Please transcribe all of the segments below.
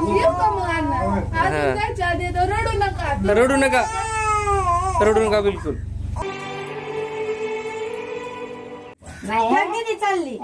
येऊ का मग अण्णा अजून जायच्या आधी तर रडू नका रडू नका रडू नका बिलकुल किती चालली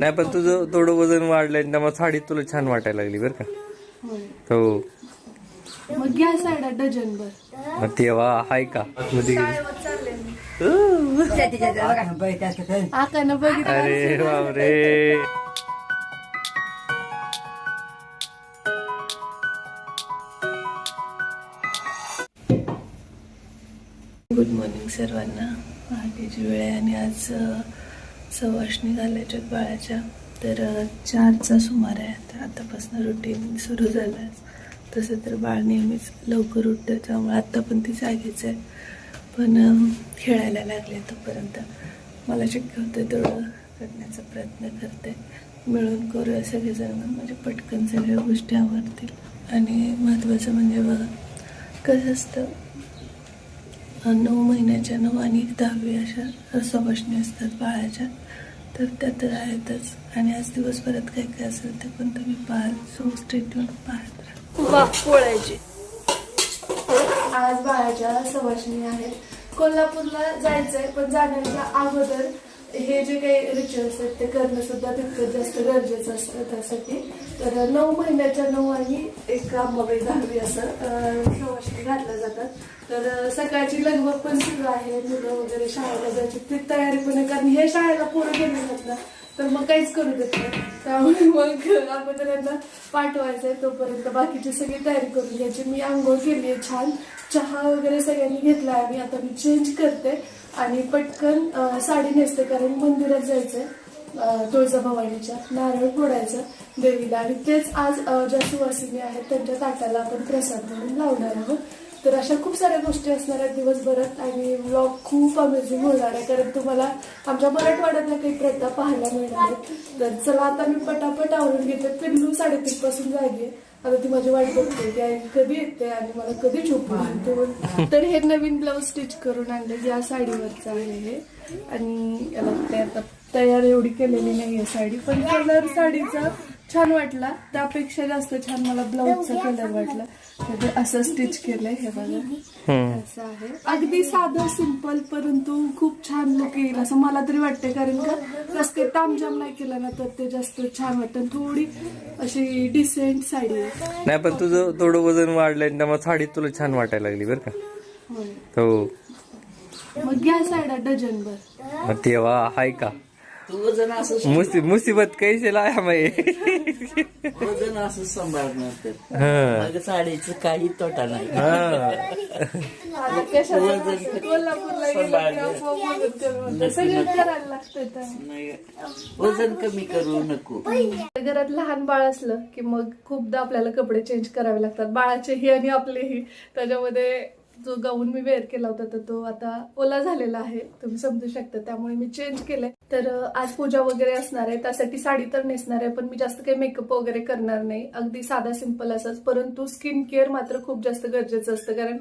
नाही पण तुझं थोडं वजन वाढलंय त्यामुळे साडी तुला छान वाटायला लागली बरं का. हो. मग घ्या साड्या डझन भर मग तेव्हा हाय का? मध्ये गेली. शाळेवर चालले मी. आकानं बघितलं अरे बापरे गुड मॉर्निंग सर्वांना. पहाटेची वेळ आहे आणि आज अ, सवाष्णी घालायच्या बाळाच्या. तर चारचा सुमार आहे. तर आतापासून रुटीन सुरू झालं आहे. तसं तर बाळ नेहमीच लवकर उठतं. त्यामुळे आत्ता पण ती जागीच आहे. पण खेळायला लागले तोपर्यंत. मला शक्य होतं तेवढं करण्याचा प्रयत्न करते. मिळून करूया सगळेजण. म्हणजे पटकन सगळ्या गोष्टी आवडतील. आणि महत्त्वाचं म्हणजे बघा कसं असतं नऊ महिन्याच्या नऊ आणि दहावी अशा सवाष्णी असतात बाळाच्या. तर त्या तर आहेतच. आणि आज दिवसभरात काय काय असेल ते पण तुम्ही पाहाल. सो स्टेटवर पाहत राहा. पोळायची. आज बाळाच्या सवाशिनी आहेत. कोल्हापूरला जायचंय पण जाण्याच्या अगोदर हे जे काही रिच्युअल्स आहेत ते करणं सुद्धा तितकंच जास्त गरजेचं असतं त्यासाठी. तर नऊ महिन्याच्या नऊ आणि एक अंबाबाई दहावी असं अं, सवाशिनी घातल्या जातात. तर सकाळची लगबग पण सुरू आहे मुलं वगैरे शाळेला जायची ती तयारी पण आहे. कारण हे शाळेला पोरं गेले जातात तर मग काहीच करू देत नाही. त्यामुळे मग अगोदर यांना आहे तोपर्यंत बाकीची सगळी तयारी करून घ्यायची. मी आंघोळ केली आहे छान. चहा वगैरे सगळ्यांनी घेतला आहे मी आता मी चेंज करते आणि पटकन साडी नेसते कारण मंदिरात जायचंय तुळजाभवानीच्या नारळ फोडायचं देवीला. आणि तेच आज ज्या सुवासिनी आहेत त्यांच्या ताटाला आपण प्रसाद म्हणून लावणार आहोत. तर अशा खूप साऱ्या गोष्टी असणार आहेत दिवसभरात आणि ब्लॉग खूप अमेझिंग होणार आहे. कारण तुम्हाला आमच्या मराठवाड्यातल्या काही प्रथा पाहायला मिळणार आहेत. तर चला आता मी पटापट आवरून घेते. पिल्लू साडेतीन पासून जागे आता ती माझी वाट बघते की आई कधी येते आणि मला कधी झोपू तर हे नवीन ब्लाऊज स्टिच करून आणलं या साडीवरचं आहे हे. आणि याला ते आता तयार एवढी केलेली नाहीये साडी पण कलर साडीचा छान वाटला. त्यापेक्षा जास्त छान मला ब्लाऊजचा कलर वाटला. तर असं स्टिच केलंय हे बघा. हम्म. असं आहे. अगदी साधं सिंपल परंतु खूप छान लुक येईल असं मला तरी वाटतंय. कारण का जास्त तामजाम नाही केलं ना तर ते जास्त छान वाटतं. थोडी अशी डिसेंट साडी आहे. नाही पण तुझं थोडं वजन वाढलंय त्यामुळे साडी तुला छान वाटायला लागली बरं का. हो. मग घ्या साड्या डझन भर मग तेव्हा हाय का? तू वजन असं मुसी मुसीबत कैसे लाया मैं? वजन असं सांभाळणार. तर हा. मग साडीचं काही तोटा हा. नाही. वजन कमी करू नको. घरात लहान बाळ असलं की मग खूपदा आपल्याला कपडे चेंज करावे लागतात. बाळाचेही आणि आपलेही. त्याच्यामध्ये जो गाऊन मी वेअर केला होता तर तो आता ओला झालेला आहे. तुम्ही समजू शकता त्यामुळे मी चेंज केलंय. तर आज पूजा वगैरे असणार आहे त्यासाठी साडी तर नेसणार आहे पण मी जास्त काही मेकअप वगैरे करणार नाही. अगदी साधा सिंपल असाच परंतु स्किन केअर मात्र खूप जास्त गरजेचं असतं. कारण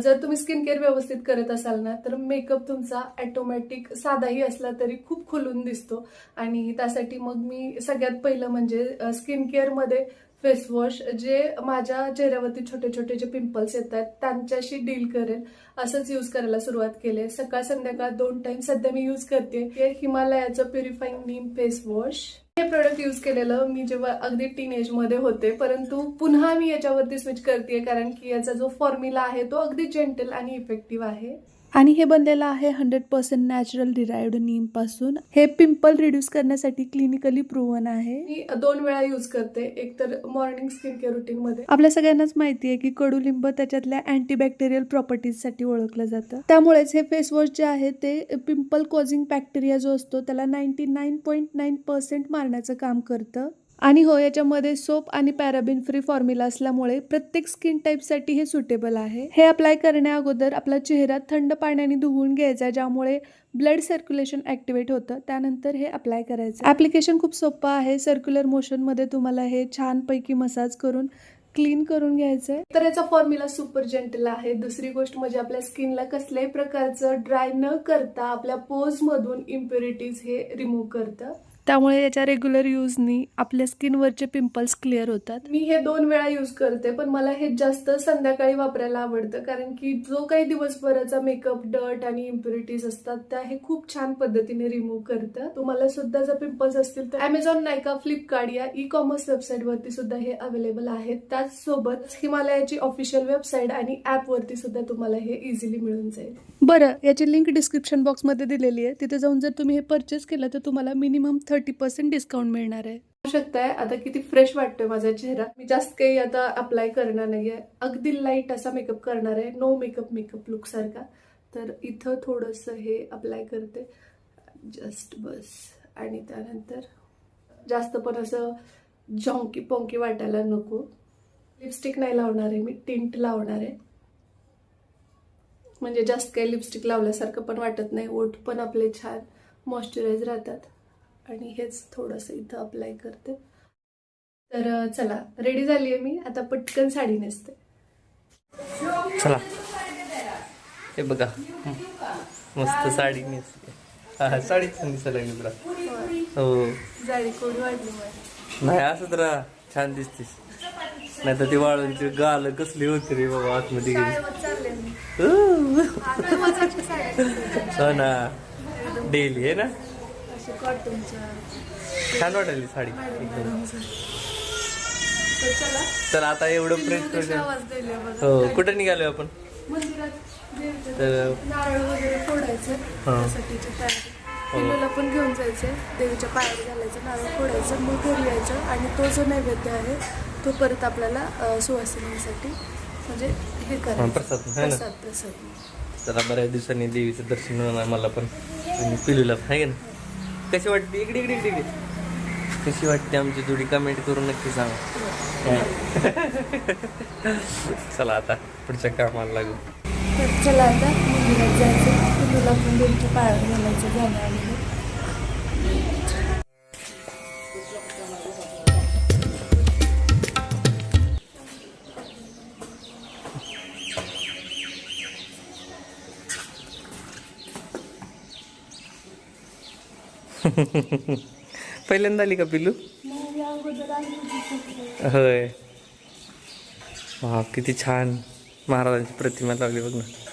जर तुम्ही स्किन केअर व्यवस्थित करत असाल ना तर मेकअप तुमचा ऑटोमॅटिक साधाही असला तरी खूप खुलून दिसतो. आणि त्यासाठी मग मी सगळ्यात पहिलं म्हणजे स्किन केअरमध्ये फेसवॉश जे माझ्या चेहऱ्यावरती छोटे छोटे जे पिंपल्स येत आहेत त्यांच्याशी डील करेल. असंच यूज करायला सुरुवात केली. आहे सकाळ संध्याकाळ दोन टाइम सध्या मी यूज करते. हे हिमालयाचं प्युरिफाईंग नीम फेसवॉश हे प्रोडक्ट यूज केलेलं मी जेव्हा अगदी टीन एजमध्ये होते परंतु पुन्हा मी याच्यावरती स्विच करते कारण की याचा जो फॉर्म्युला आहे तो अगदी जेंटल आणि इफेक्टिव्ह आहे. आणि हे बनलेलं आहे हंड्रेड पर्सेंट नॅचरल डिराइव्ड नीमपासून. हे पिंपल रिड्यूस करण्यासाठी क्लिनिकली प्रूव्हन आहे. मी दोन वेळा यूज करते. एक तर मॉर्निंग स्किन केअर रुटीन मध्ये. आपल्या सगळ्यांनाच माहिती आहे की कडुलिंब त्याच्यातल्या अँटीबॅक्टेरियल प्रॉपर्टीजसाठी ओळखलं जातं. त्यामुळेच हे फेस वॉश जे आहे ते पिंपल कॉझिंग बॅक्टेरिया जो असतो त्याला ninety nine point nine percent मारण्याचं काम करतं. आणि हो याच्यामध्ये सोप आणि पॅराबिन फ्री फॉर्म्युला असल्यामुळे प्रत्येक स्किन टाईपसाठी हे सुटेबल आहे. हे अप्लाय करण्या अगोदर आपला चेहरा थंड पाण्याने धुवून घ्यायचा ज्यामुळे ब्लड सर्क्युलेशन ॲक्टिवेट होतं. त्यानंतर हे अप्लाय करायचं. ॲप्लिकेशन खूप सोपं आहे. सर्क्युलर मोशनमध्ये तुम्हाला हे छानपैकी मसाज करून क्लीन करून घ्यायचं आहे तर याचा फॉर्म्युला सुपर जेंटल आहे. दुसरी गोष्ट म्हणजे आपल्या स्किनला कसल्याही प्रकारचं ड्राय न करता आपल्या पोजमधून इम्प्युरिटीज हे रिमूव्ह करतं. त्यामुळे याच्या रेग्युलर यूजनी आपल्या स्किनवरचे पिंपल्स क्लिअर होतात. मी हे दोन वेळा यूज करते पण मला हे जास्त संध्याकाळी वापरायला आवडतं. कारण की जो काही दिवसभराचा मेकअप डर्ट आणि इम्प्युरिटीज असतात त्या हे खूप छान पद्धतीने रिमूव्ह करतं. तुम्हाला सुद्धा जर पिंपल्स असतील तर अमेझॉन नायका फ्लिपकार्ट या ई कॉमर्स वेबसाईट वरती सुद्धा हे अवेलेबल आहेत. त्याचसोबत हिमालयाची ऑफिशियल वेबसाईट आणि ऍप वरती सुद्धा तुम्हाला हे इझिली मिळून जाईल. बरं याची लिंक डिस्क्रिप्शन बॉक्समध्ये दिलेली आहे. तिथे जाऊन जर तुम्ही हे परचेस केलं तर तुम्हाला minimum thirty thirty percent discount मिळणार आहे. शकताय. आता किती फ्रेश वाटतोय माझा चेहरा. मी जास्त काही आता अप्लाय करणार नाहीये. अगदी लाइट असा मेकअप करणार आहे. नो मेकअप मेकअप लुक सारखा. तर इथं थोडस हे अप्लाय करते. जस्ट बस. आणि त्यानंतर जास्त पण असं झोंकी पॉंकी वाटायला नको. लिपस्टिक नाही लावणार आहे मी. टिंट लावणार आहे. म्हणजे जास्त काही लिपस्टिक लावल्यासारखं पण वाटत नाही. ओठ पण आपले छान मॉइश्चराईज राहतात. आणि हेच थोडंसं इथं अप्लाय करते. तर चला रेडी झाली आहे मी. आता पटकन साडी नेसते. चला. हे बघा. मस्त साडी नेसते. हा साडी छान दिसायला लागली तुला. हो. जाडी कोणी माझी नाही असं तर छान दिसतीस. नाही तर ती वाळून गाल कसली होती रे बाबा आतमध्ये गेली. हो ना. डेली आहे ना? अशा कॉटनच्या छान वाटायली साडी. एकदम. तर आता एवढं बघा? हो कुठे निघालोय आपण? तर नारळ वगैरे फोडायचं. हा. त्यासाठीची तयारी पिल्लूला पण घेऊन जायचं देवीच्या पायावर घालायचं नारळ फोडायचं मग घरी यायचं. आणि तो जो नैवेद्य आहे तो परत आपल्याला सुवासिनीसाठी म्हणजे हे हा, करायचं. प्रसाद है प्रसाद प्रसाद. जरा बऱ्याच दिवसांनी देवीचं दर्शन होणार मला पण. पिलूला आहे ना कशी वाटते? इकडे इकडे इकडे इकडे. कशी वाटते आमची जोडी? कमेंट करून नक्की सांगा. चला आता पुढच्या कामाला लागू. चला आता मंदिरात जायचं. पिल्लूला पण घालायचं झालं पहिल्यांदा आली का पिलू होय. वा किती छान. महाराजांची प्रतिमा लावली बघ ना.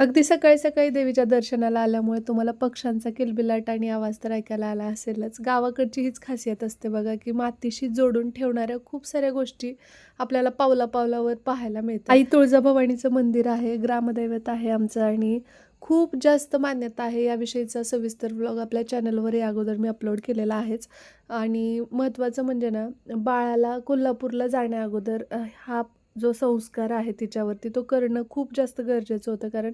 अगदी सकाळी सकाळी देवीच्या दर्शनाला आल्यामुळे तुम्हाला पक्ष्यांचा किलबिलाट आणि आवाज तर ऐकायला आला असेलच. गावाकडची हीच खासियत असते बघा की मातीशी जोडून ठेवणाऱ्या खूप साऱ्या गोष्टी आपल्याला पावला पावलावर पाहायला मिळतात. आई तुळजाभवानीचं मंदिर आहे ग्रामदैवत आहे आमचं आणि खूप जास्त मान्यता आहे याविषयीचा सविस्तर व्लॉग आपल्या चॅनलवर या अगोदर मी अपलोड केलेला आहेच. आणि महत्त्वाचं म्हणजे ना बाळाला कोल्हापूरला जाण्या अगोदर हा जो संस्कार आहे तिच्यावरती तो करणं खूप जास्त गरजेचं होतं. कारण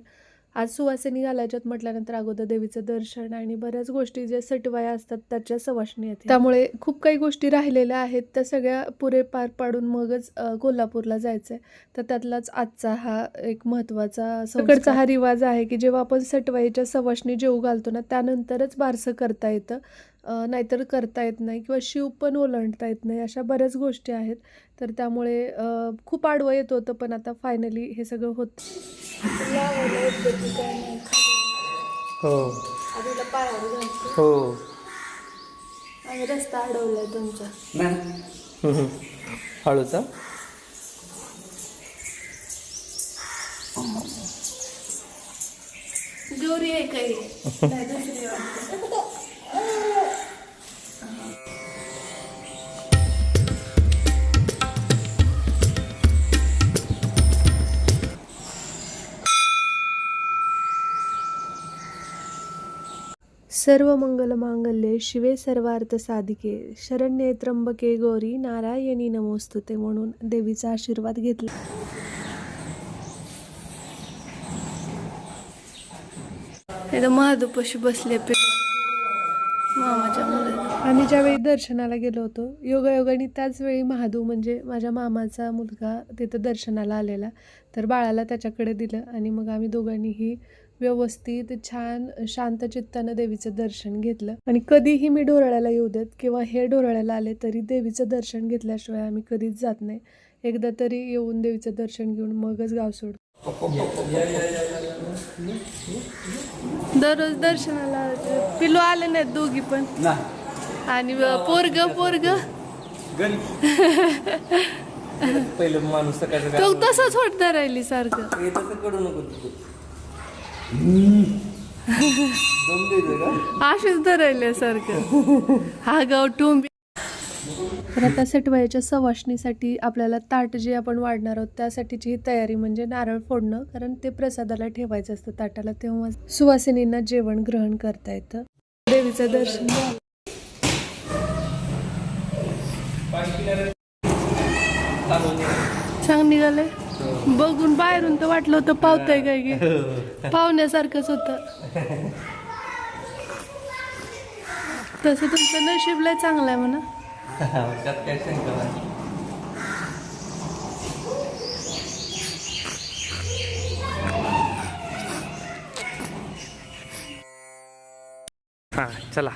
आज सुवासिनी घालायच्यात म्हटल्यानंतर अगोदर देवीचं दर्शन आणि बऱ्याच गोष्टी ज्या सटवाया असतात त्याच्या सवासणी आहेत त्यामुळे खूप काही गोष्टी राहिलेल्या आहेत त्या सगळ्या पुरे पार पाडून मगच कोल्हापूरला जायचं आहे तर त्यातलाच आजचा हा एक महत्त्वाचा सगळचा हा रिवाज आहे की जेव्हा आपण सटवाईच्या सवासणी जेऊ घालतो ना त्यानंतरच बारसं करता येतं. नाहीतर करता येत नाही किंवा शिव पण ओलांडता येत नाही अशा बऱ्याच गोष्टी आहेत. तर त्यामुळे खूप आडवं येत होतं पण आता फायनली हे सगळं होत. हो. हो. आणि रस्ता अडवलाय तुमचा. हळूचा. गौरी आहे काही सर्व मंगल मांगल्ये शिवे सर्वार्थ साधिके. शरण्ये त्र्यंबके गौरी नारायणी नमोस्तुते म्हणून देवीचा आशीर्वाद घेतला. इथं महादूपाशी बसले पे मामाच्या मुलाला. आम्ही ज्यावेळी दर्शनाला गेलो होतो योगायोगाने त्याच वेळी महादू म्हणजे माझ्या मामाचा मुलगा तिथं दर्शनाला आलेला तर बाळाला त्याच्याकडे दिलं आणि मग आम्ही दोघांनीही व्यवस्थित छान शांत चित्तानं देवीचं दर्शन घेतलं. आणि कधीही मी डोराळ्याला येऊ देत किंवा हे डोराळ्याला आले तरी देवीचं दर्शन घेतल्याशिवाय आम्ही कधीच जात नाही. एकदा तरी येऊन देवीचं दर्शन घेऊन मगच गाव सोड दररोज दर्शनाला पिलू आले नाहीत दोघी पण. आणि पोरग पोरग. पहिलं माणूस तसंच होत राहिली सारखं. हे तसं धरायले सारखं. हा गाव टोंबी. तर आता सटवायच्या सवाशणीसाठी आपल्याला ताट जे आपण वाढणार आहोत त्यासाठीची ही तयारी म्हणजे नारळ फोडणं कारण ते प्रसादाला ठेवायचं असतं ताटाला तेव्हा सुवासिनींना जेवण ग्रहण करता येतं. देवीचं दर्शन झालं. छान निघाले बघून बाहेरून तर वाटलं होतं पावतंय काय की. पाहुण्यासारखंच होतं. तसं तुमचं नशीब लय चांगलं आहे म्हणा. हा चला.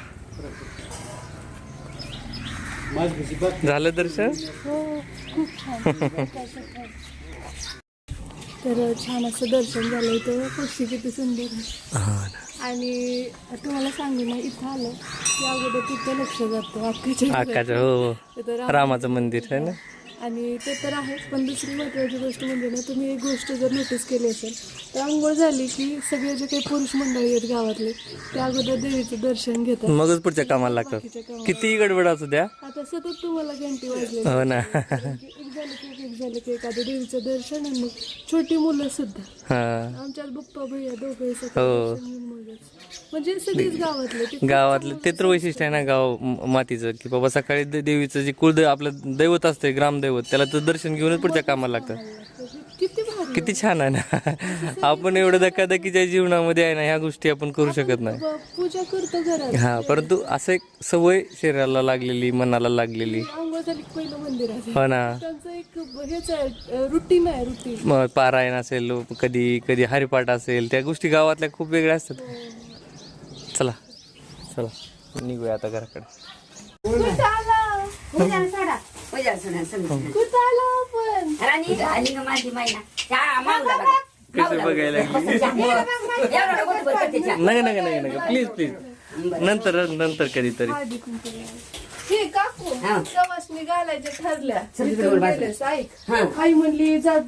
झालं दर्शन? तर छान असं दर्शन झालं. इथं पक्षी किती सुंदर. आणि तुम्हाला सांगू ना इथं आलं की अगोदर तिथं लक्ष जातं अक्काच्या हो राम- रामाचं मंदिर आहे ना? आणि ते तर आहेच पण दुसरी महत्त्वाची गोष्ट म्हणजे ना तुम्ही एक गोष्ट जर नोटीस केली असेल तर आंघोळ झाली की सगळे जे काही पुरुष मंडळी आहेत गावातले ते अगोदर देवीचं दर्शन घेतात. मगच पुढच्या कामाला लागतात. बाकीच्या कामाला. किती गडबड असू द्या. आता सतत तुम्हाला घंटी वाजले हो ना. झालं की एक, एक झालं की एखादं देवीचं दर्शन आणि मग छोटी मुलं सुद्धा. हा. बप्पा भैया दोघे हो. म्हणजे सगळीच गावातले ते गावातलं ते तर वैशिष्ट्य आहे ना गाव म- मातीचं की बाबा सकाळी दे- देवीचं जे कुलदैव आपलं दैवत असते ग्रामदैवत त्याला तर दर्शन घेऊनच पुढच्या कामाला लागतात चांगलं. किती भारी किती छान आहे ना. आपण एवढं धकाधकीच्या जीवनामध्ये आहे ना ह्या गोष्टी आपण करू शकत नाही. ब- पूजा करतो घरात. हा परंतु असं एक सवय शरीराला लागलेली मनाला लागलेली. हो ना. त्यांचं एक ब- हेच आहे रुटीन आहे रुटीन मग पारायण असेल कधी कधी हरिपाठ असेल त्या गोष्टी गावातल्या खूप वेगळ्या असतात. चला चला निघूया आता घराकडे. कुठं आला? उद्या सोडा. उद्या सोडा समजून कुठं आला आपण? राणी आणि ग माझी महिना त्या माऊला बघा कसं बघायला. एवढा. नका नका नका नका प्लीज प्लीज. नंतर नंतर कधीतरी. आधी कुंकू लावायचं. हे काकू हा. सवासणी घालायच्या ठरल्या सगळीकडे इथून बाजू. गेलेस, ऐक हा. आई म्हणली जात.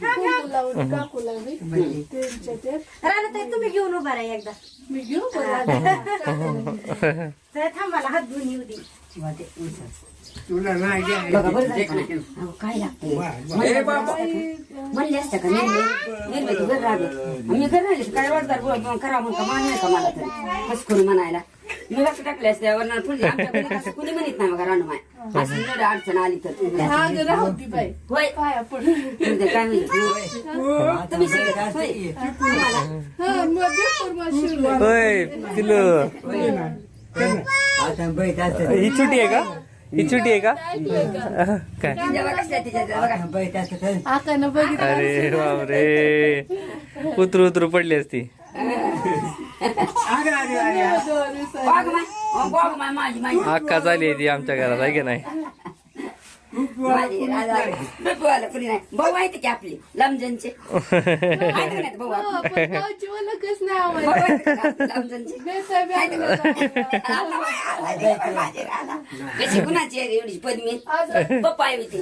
कुंकू लावून काकू लावली त्यांच्या ते राणा ताई तुम्ही घेऊन उभा राहा एकदा मी घेऊ बरं. तर थांबाला हात धुवून येऊ दे बघा बरं झालं. का? अहो, काय लागतंय? म्हणले असते का निर्मय निर्मय तू घर राहते मी घर राहिले काय रोजगार बोल- करा म्हणून का मान नाही का मला तर? बस करून म्हणायला. मी लक्ष टाकले असते वरनं पुढे आमच्या घरी असं कुणी म्हणत नाही बघा रानू माय. असं एवढं अडचण आली तर हा ग राहू ती बाई. होय. पाया पडून तुमचं काय म्हणते तुम्ही सगळे होय. तुम्हाला. हा मग भरपूर माशी उरली. होय ही छुटी आहे का ही छुटी आहे का काय आकानं बघितलं अरे बापरे उतरू उतरू पडली असती माझी माझी अक्का झाली ती आमच्या घरात आहे की नाही माझी राजा बघूला कुणी नाही. भाऊ माहिती की आपली? लमजनचे माहिती नाही? भाऊ आपले? हा, पण भाऊची ओळखच नाही भाऊ आम्हाला. माहिती का लमजनचे बेसाय माहिती बेसाय. का? आता बाय, आला ते माझी राधा. कशी कुणाची आहे रे एवढी? पद्मी? पप्पा आहे ती.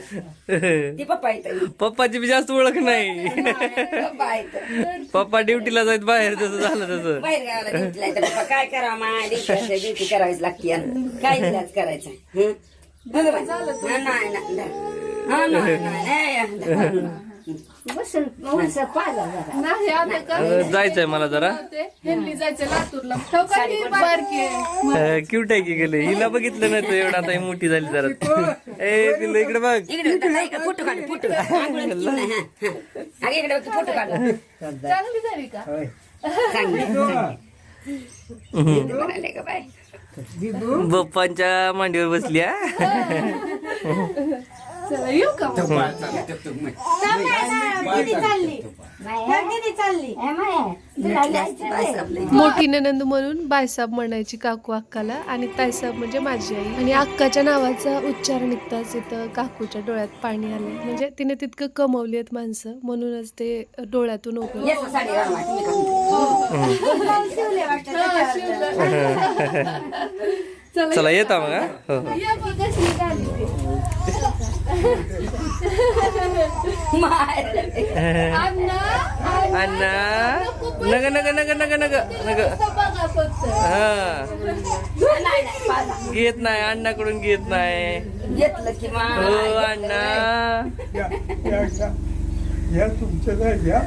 ती पप्पा येत पप्पाची बी जास्त ओळख नाही. पप्पा येत पप्पा ड्युटीला जायत बाहेर तसं झालं तसं. बाहेर गावाला ड्युटीला येतं पप्पा काय करावं माय? ड्युटी ड्युटी करावीच लागते यार. काय इलाज करायचा? हं? जायचंय मला जरा. ह्यांनी जायचं लातूरला. क्यूट आहे की गेले? हिला बघितलं नाही तर एवढं आता ही मोठी झाली जरा. ए पिल्लू इकडे बघ. इकडे होतं, इकडे फोटो काढ इकडे फोटो काढ. चांगली झाली का? चांगली. बप्पांच्या मांडीवर बसली हा? चला येऊ का मग? किती चालली? किती चालली? मोठी ननंद म्हणून बायसाब म्हणायची काकू अक्काला आणि तायसाब म्हणजे माझी आई. आणि अक्काच्या नावाचा उच्चार निघताच इथं काकूच्या डोळ्यात पाणी आले. म्हणजे तिने तितकं कमवली आहेत माणसं म्हणूनच ते डोळ्यातून उभं चला येता मग हा? हो. ये बघ कसली गाडी ती. अण्णा नग नग नग नग नग नग. हा. नाही, नाही, पाहा. घेत नाही अण्णाकडून घेत नाही. घेतलं की हो अण्णा. या तुमचं काय घ्या.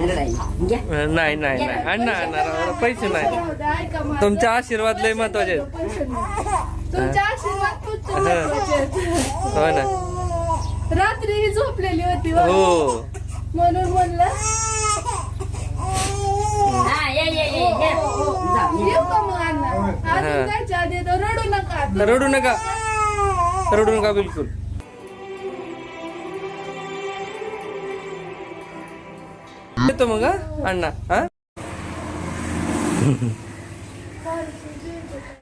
नाही नाही नाही. अण्णा अण्णा पैसे नाही. ऐका माझं. तुमचे आशीर्वाद लय महत्त्वाचे. हो ना. रात्री ही झोपलेली होती. हो. म्हणून म्हणलं हा हा. तर रडू नका. रडू नका. रडू नका बिलकुल येतो मग हा अण्णा हा